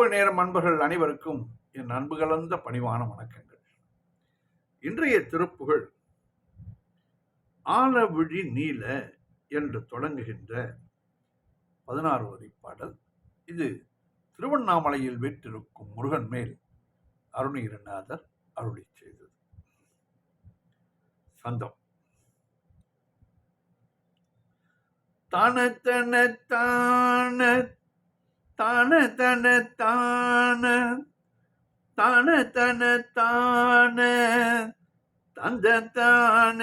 ஒவ்வொரு நேரம் அன்பர்கள் அனைவருக்கும் என் அன்பு கலந்த பணிவான வணக்கங்கள். இன்றைய திருப்புகள் ஆலவிழி நீல என்று தொடங்குகின்ற பதினாறு வரி பாடல். இது திருவண்ணாமலையில் வீற்றிருக்கும் முருகன் மேல் அருணகிரிநாதர் அருளி செய்தது. சந்தம். தனத்தன தான தான தன தான. தான தன தான. தந்த தான.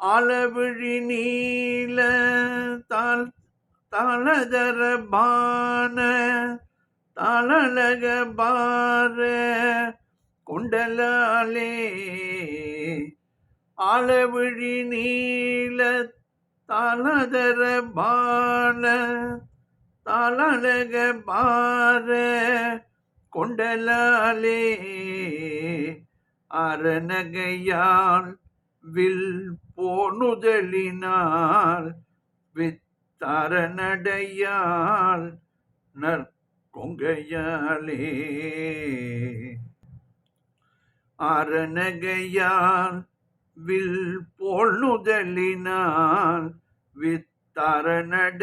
அளவிழி நீல தால் தலதர பான. தலலக பார குண்டலாலே. அளவிழி நீல தலதர பான தலலக பார கொண்டலாலே அரணகையால் வில் போனுதலினால் வித்தரணடையால் நற்கொங்கையாலே. அரணகையால் வில் போல் போனுதலினால் வித்தரணடையாளர்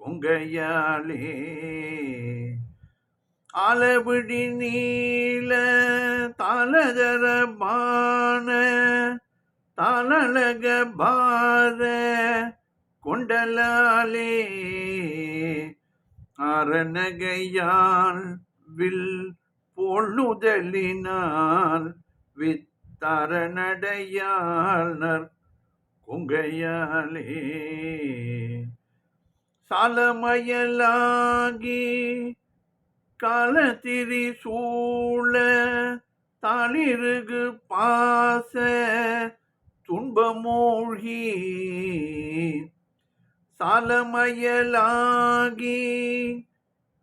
நற்கொங்கையாலே அளவிடி நீல தலதரமான தலழக பார கொண்டலாலே அரணகையால் வில் பொழுதலினால் வித்தரணடையாளர் கொங்கையாலே சாலமயலாகி காலத்திரி சூழ தளிருகு பாச துன்பமூழ்கி. சலமயலாகி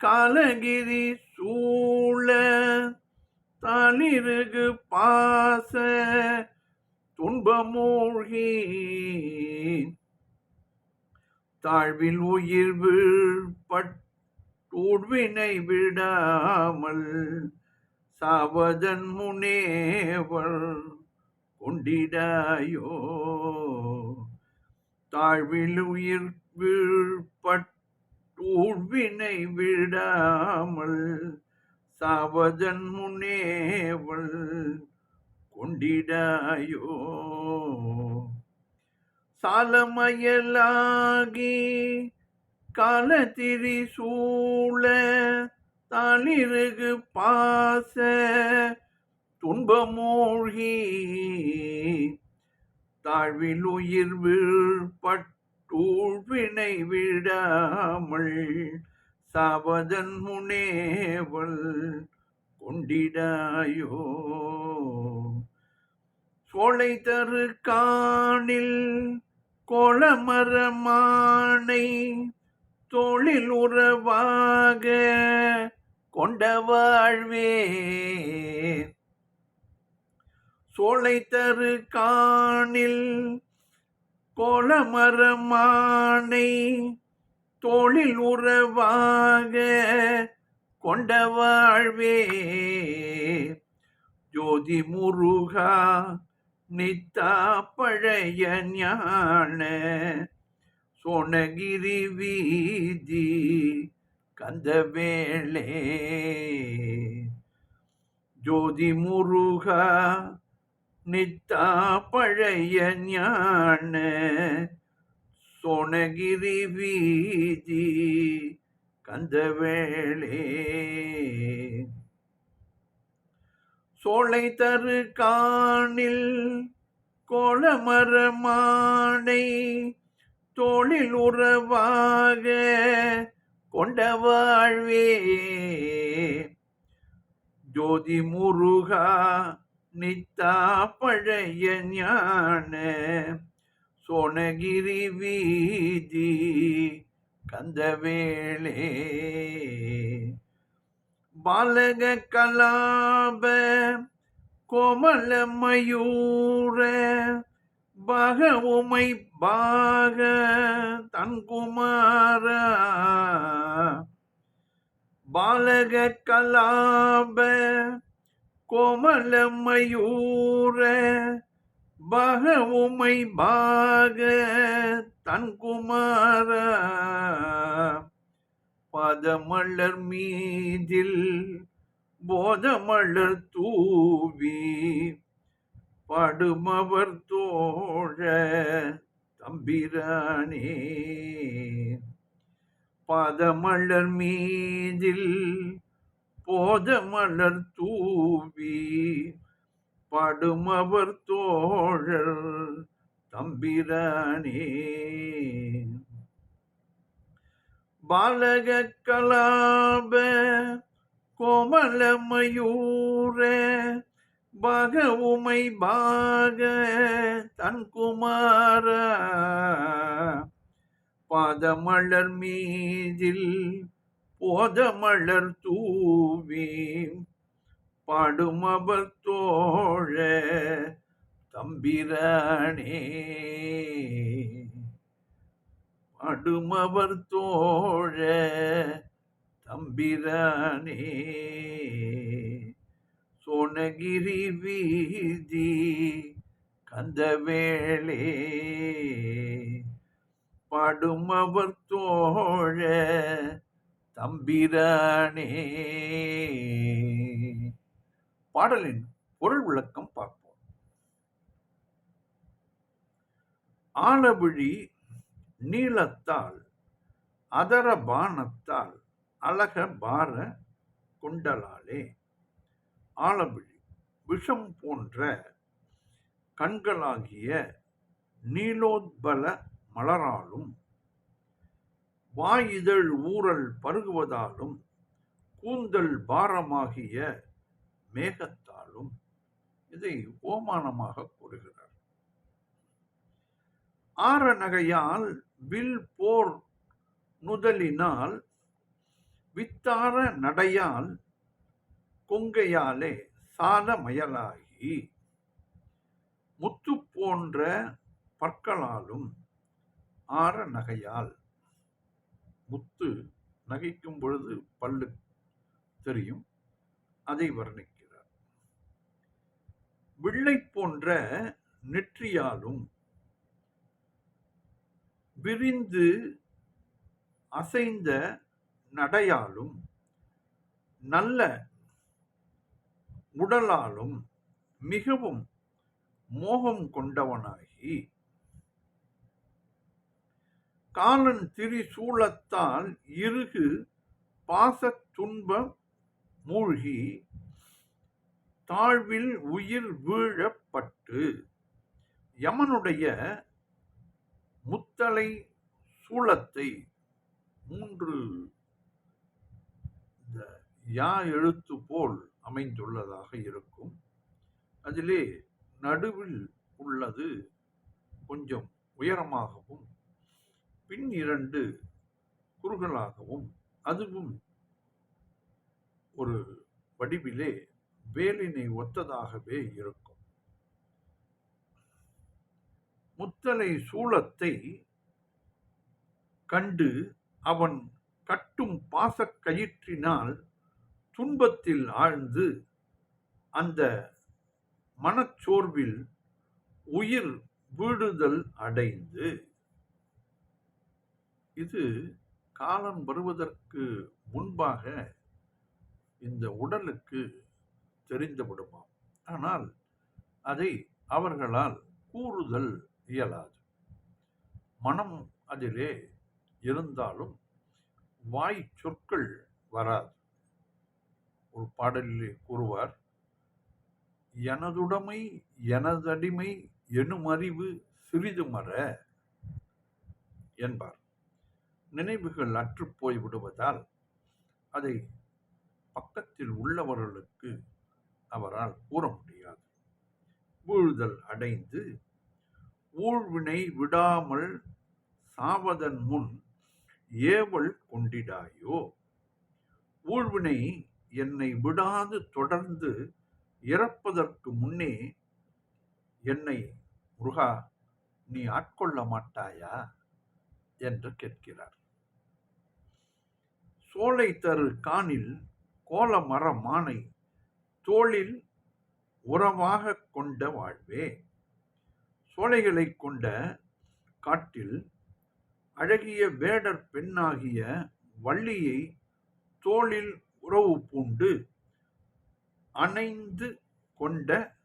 கலகிரி சூழ தனிருகு பாச துன்பமூழ்கி தாழ்வில் உயிர் வீழ்பட் விடாமல் சாவதன் முனேவர் கொண்டிடாயோ. தாழ்வில் உயிர் வீழ்பட் விடாமல் சாவதன் முனேவள் கொண்டிடாயோ? சாலமயலாகி காலத்திரி சூழ தாளிருகு பாச துன்பமூழ்கி தாழ்வில் உயிர் வீழ்பட்டூழ்வினை விடாமல் சாவதன் முனேவள் கொண்டிடாயோ? சோலை தரு காணில் கோளமரமானை தொழில் உறவாக கொண்ட வாழ்வே சோலை தரு காணில் கோளமரமானை தொழில் உறவாக கொண்ட வாழ்வே ஜோதி முருகா நித்தா பழைய ஞான. சோனகிரி வீதி கந்தவேளே ஜோதி முருகா நித்தா பழைய ஞான. சோனகிரி வீதி கந்தவேளே. சோலை தரு காணில் கோலமரமானை தோளில் உறவாக கொண்ட வாழ்வே ஜோதி முருகா நித்தா பழைய ஞான சோனகிரி வீதி கந்தவேளே. பாலக கலாப கோமல மயூர பக உமை பாக தன்குமார. பாலக கலாப கோமல மயூர பக உமை பாக தன் குமார. பதமலர் மீதில் போதமலர் தூவி படுமவர் தோழ தம்பிரானே. பதமலர் மீதில் போதமலர் தூவி படுமவர் தோழர் தம்பிரானே. பாலக கலாப கோமல மயூர பக உமை பாக தன்குமார பாதமலர் மீதில் போதமலர் தூவி பாடுமபர் தோழ தம்பிரானே. அடுமவர் தோழ தம்பிரானே. சோனகிரி வீதி கந்தவேளே பாடுமவர் தோழ தம்பிரானே. பாடலின் பொருள் விளக்கம் பார்ப்போம். ஆலவிழி நீளத்தால் அதர பானத்தால் அழக பார குண்டலாலே. ஆலவிழி விஷம் போன்ற கண்களாகிய நீலோத்பல மலராலும் வாயிதழ் ஊறல் பருகுவதாலும் கூந்தல் பாரமாகிய மேகத்தாலும் இதை ஓமானமாக கூறுகிறார். ஆற நகையால் வில் போர் நுதலினால் வித்தார நடையால் கொங்கையாலே சால மயலாகி முத்து போன்ற பற்களாலும் ஆற நகையால். முத்து நகைக்கும் பொழுது பல்லு தெரியும் அதை வர்ணிக்கும். வில்லை போன்ற நெற்றியாலும் விரிந்து அசைந்த நடையாலும் நல்ல உடலாலும் மிகவும் மோகம் கொண்டவனாகி காலன் திரிசூலத்தால் இருகு பாசத் துன்பம் மூழ்கி தாழ்வில் உயிர் வீழப்பட்டு யமனுடைய முத்தலை சூளத்தை மூன்று இந்த யா எழுத்து போல் அமைந்துள்ளதாக இருக்கும். அதிலே நடுவில் உள்ளது கொஞ்சம் உயரமாகவும் பின் இரண்டு குறுகலாகவும் அதுவும் ஒரு வடிவிலே வேலினை ஒத்ததாகவே இருக்கும். முத்தலை சூளத்தை கண்டு அவன் கட்டும் பாசக் கயிற்றினால் துன்பத்தில் ஆழ்ந்து அந்த மனச்சோர்வில் உயிர் வீடுதல் அடைந்து. இது காலம் வருவதற்கு முன்பாக இந்த உடலுக்கு தெரிந்துவிடுமாம் ஆனால் அதை அவர்களால் கூறுதல் இயலாது. மனம் அதிலே இருந்தாலும் வாய் சொற்கள் வராது. ஒரு பாடலிலே கூறுவார் எனதுடைமை எனதடிமை எனும் அறிவு சிறிது மற என்பார். நினைவுகள் அற்றுப்போய் விடுவதால் அதை பக்கத்தில் உள்ளவர்களுக்கு அவரால் கூற முடியாது வீழ்தல் அடைந்து ஊழ்வினை விடாமல் சாவதன் முன் ஏவல் கொண்டிடாயோ? ஊழ்வினை என்னை விடாது தொடர்ந்து இறப்பதற்கு முன்னே என்னை முருகா நீ ஆட்கொள்ள மாட்டாயா? என்று கேட்கிறார். சோலை தரு காணில் கோலமர மானை தோளில் உறவாக கொண்ட வாழ்வே. சோலைகளைக் கொண்ட காட்டில் அழகிய வேடர் பெண்ணாகிய வள்ளியை தோளில் உறவு பூண்டு அணைந்து கொண்ட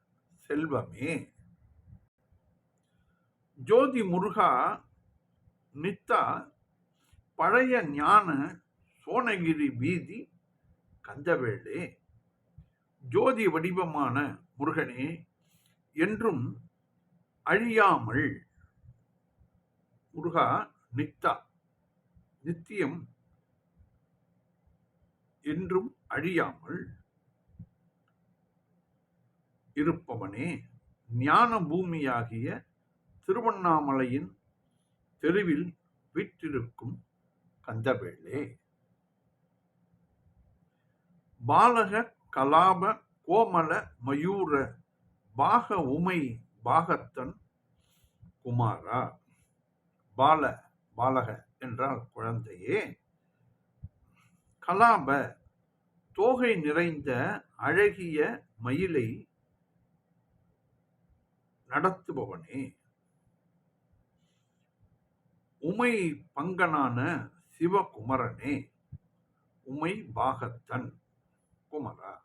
செல்வமே. ஜோதி முருகா நித்தா பழைய ஞான சோனகிரி வீதி கந்தவேளே ஜோதி வடிவமான முருகனே என்றும் அழியாமல் முருகா நித்தா நித்தியம் என்றும் அழியாமல் இருப்பவனே. ஞான பூமியாகிய திருவண்ணாமலையின் தெருவில் வீற்றிருக்கும் கந்தவேளே. பாலக கலாப கோமல மயூர பாக உமை பாகத்தன் குமாரா? பால பாலக என்றால் குழந்தையே. கலாப தோகை நிறைந்த அழகிய மயிலை நடத்துபவனே. உமை பங்கனான சிவகுமரனே. உமை பாகத்தன் குமரா?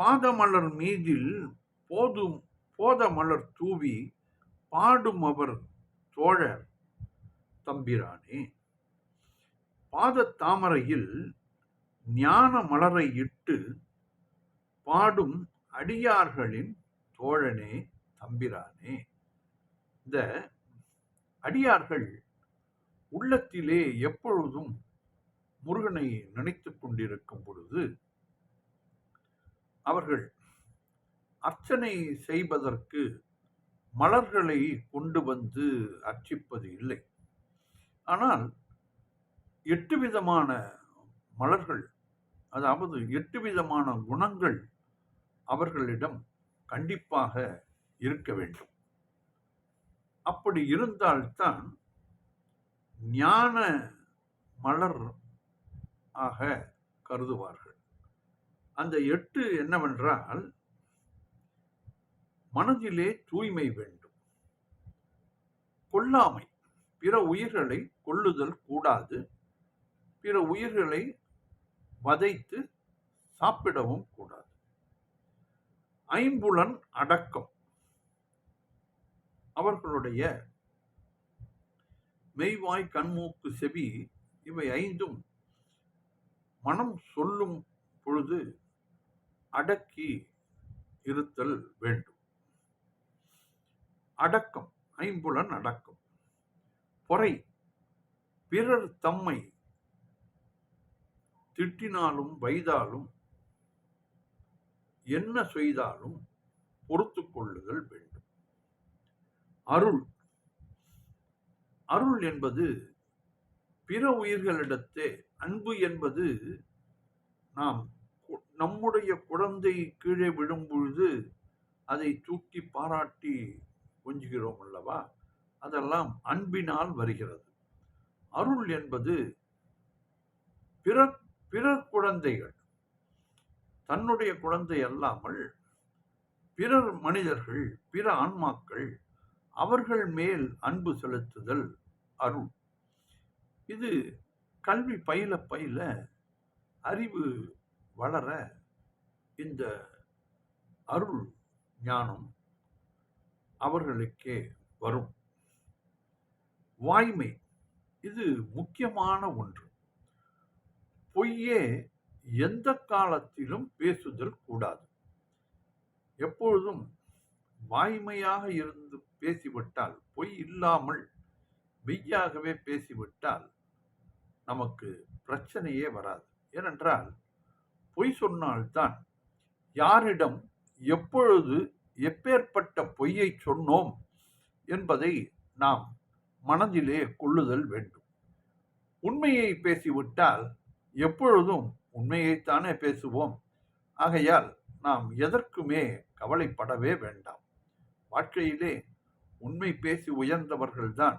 பாதமலர் மீதில் போதும் போத மலர் தூவி பாடும் அவர் தோழர் தம்பிரானே. பாத தாமரையில் ஞான மலரை இட்டு பாடும் அடியார்களின் தோழனே தம்பிரானே. இந்த அடியார்கள் உள்ளத்திலே எப்பொழுதும் முருகனை நினைத்து கொண்டிருக்கும் பொழுது அவர்கள் அர்ச்சனை செய்வதற்கு மலர்களை கொண்டு வந்து அர்ச்சிப்பது இல்லை. ஆனால் எட்டு விதமான மலர்கள் அதாவது எட்டு விதமான குணங்கள் அவர்களிடம் கண்டிப்பாக இருக்க வேண்டும். அப்படி இருந்தால்தான் ஞான மலர் ஆக கருதுவார்கள். அந்த எட்டு என்னவென்றால் மனதிலே தூய்மை வேண்டும். கொல்லாமை பிற உயிர்களை கொள்ளுதல் கூடாது. பிற உயிர்களை வதைத்து சாப்பிடவும் கூடாது. ஐம்புலன் அடக்கம். அவர்களுடைய மெய்வாய் கண்மூக்கு செவி இவை ஐந்தும் மனம் சொல்லும் பொழுது அடக்கி இருத்தல் வேண்டும். அடக்கம் ஐம்புலன் அடக்கம். பொறை பிறர் தம்மை திட்டினாலும் வைதாலும் என்ன செய்தாலும் பொறுத்து கொள்ளுதல் வேண்டும். அருள் அருள் என்பது பிற உயிர்களிடத்தே அன்பு என்பது நாம் நம்முடைய குழந்தை கீழே விழும் பொழுது அதை தூக்கி பாராட்டி கொஞ்சுகிறோம் அல்லவா? அதெல்லாம் அன்பினால் வருகிறது. அருள் என்பது பிற பிறர் குழந்தைகள் தன்னுடைய குழந்தை அல்லாமல் பிறர் மனிதர்கள் பிற ஆன்மாக்கள் அவர்கள் மேல் அன்பு செலுத்துதல் அருள். இது கல்வி பயில பயில அறிவு வளர இந்த அருள் ஞானம் அவர்களுக்கே வரும். வாய்மை இது முக்கியமான ஒன்று. பொய்யே எந்த காலத்திலும் பேசுதல் கூடாது. எப்பொழுதும் வாய்மையாக இருந்து பேசிவிட்டால் பொய் இல்லாமல் மெய்யாகவே பேசிவிட்டால் நமக்கு பிரச்சனையே வராது. ஏனென்றால் பொய் சொன்னால்தான் யாரிடம் எப்பொழுது எப்பேற்பட்ட பொய்யை சொன்னோம் என்பதை நாம் மனதிலே கொள்ளுதல் வேண்டும். உண்மையை பேசிவிட்டால் எப்பொழுதும் உண்மையைத்தானே பேசுவோம். ஆகையால் நாம் எதற்குமே கவலைப்படவே வேண்டாம். வாழ்க்கையிலே உண்மை பேசி உயர்ந்தவர்கள்தான்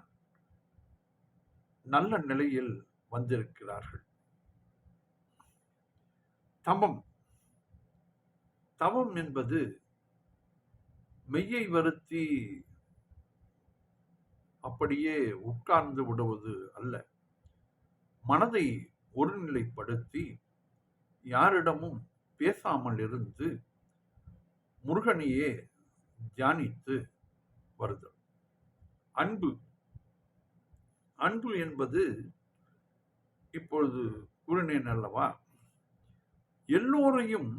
நல்ல நிலையில் வந்திருக்கிறார்கள். தமம் தவம் என்பது மெய்யை வருத்தி அப்படியே உட்கார்ந்து விடுவது அல்ல. மனதை ஒருநிலைப்படுத்தி யாரிடமும் பேசாமல் இருந்து முருகனையே தியானித்து வருதல். அன்பு. அன்பு என்பது இப்பொழுது கூறினேன் அல்லவா? எல்லோரையும்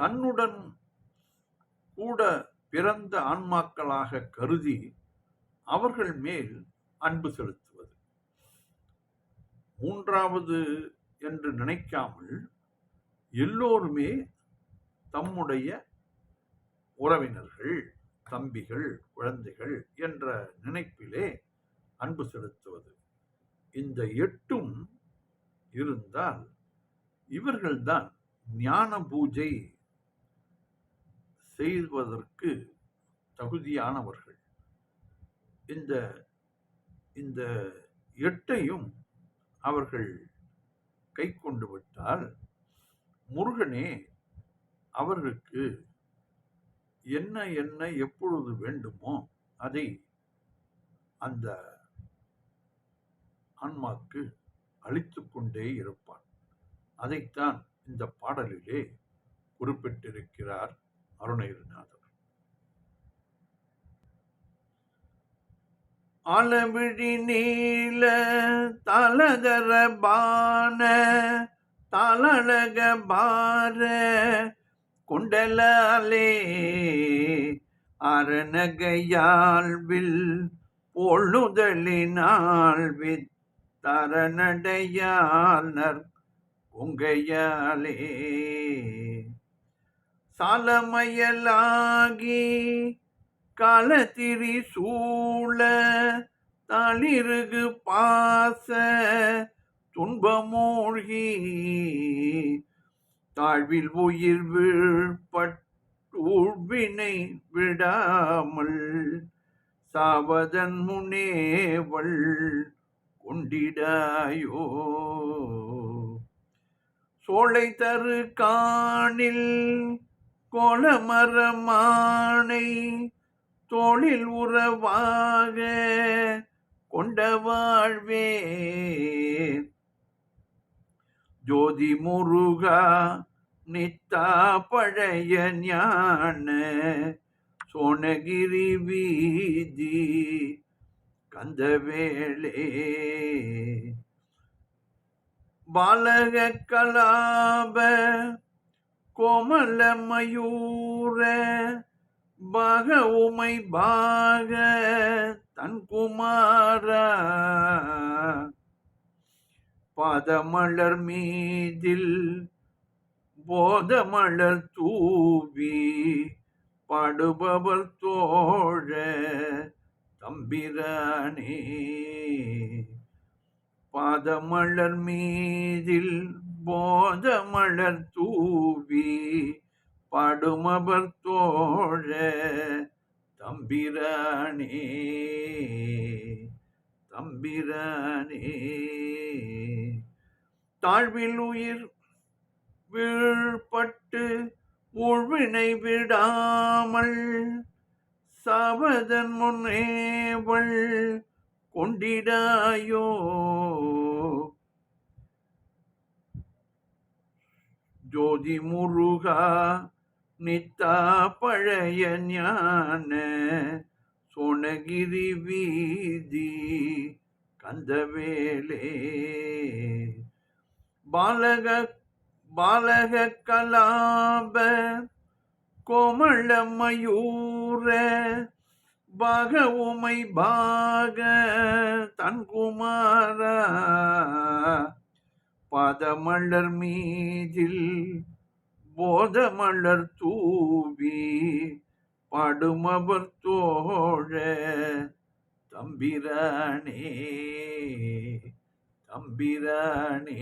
தன்னுடன் கூட பிறந்த ஆன்மாக்களாக கருதி அவர்கள் மேல் அன்பு செலுத்துவது. மூன்றாவது என்று நினைக்காமல் எல்லோருமே தம்முடைய உறவினர்கள் தம்பிகள் குழந்தைகள் என்ற நினைப்பிலே அன்பு செலுத்துவது. இந்த எட்டும் இருந்தால் இவர்கள்தான் ஞான பூஜை செய்வதற்கு தகுதியானவர்கள். இந்த இந்த எட்டையும் அவர்கள் கை கொண்டு விட்டால் முருகனே அவர்களுக்கு என்ன என்ன எப்பொழுது வேண்டுமோ அதை அந்த ஆன்மாக்கு அழித்து கொண்டே இருப்பான். அதைத்தான் இந்த பாடலிலே குறிப்பிட்டிருக்கிறார் அருணகிரிநாதர். அளவிழி நீல தலகர பான தலழக பார கொண்டலாலே அரணகையாழ்வில் பொழுதலினால் வித்தரநடையாளர் உங்கையாலே சாலமயலாகி காலத்திரி சூழ தளிருகு பாச துன்பமூழ்கி தாழ்வில் உயிர் வீழ்பட்டூழ்வினை விடாமல் சாவதன் முனேவள் கொண்டிடாயோ சோலை தரு காணில் கோலமரமானை தோளில் உறவாக கொண்ட வாழ்வே. ஜோதி முருகா நித்தா பழைய ஞான சோனகிரி வீதி கந்தவேளே பாலக கலாப கோமல மயூர பாக உமை பாக தன் குமாரா பாதமலர் மீதில் போதமலர் தூவி பாடுபவர் தோழ தம்பிரானே. பாதமலர் மீதில் போதமலர் தூவி பாடுமவர் தோழ தம்பிரானே தம்பிரானே. தாழ்வில் உயிர் வீழ்பட்டு உழ்வினை விடாமல் சாவதன் முன்னேவள் கொண்டிடாயோ? ஜோதி முருகா நித்தா பழைய ஞான சோனகிரி வீதி கந்தவேலே. பாலக பாலக கலாப கோமள மயூர பாக உமை பாக தன்குமாரா. பாதமலர் மீதில் போதமலர் தூவி பாடுமவர் தோழ தம்பிரானே தம்பிரானே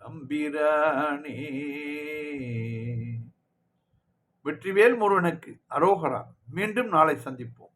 தம்பிரானே. வெற்றிவேல் முருகனுக்கு அரோகரா. மீண்டும் நாளை சந்திப்போம்.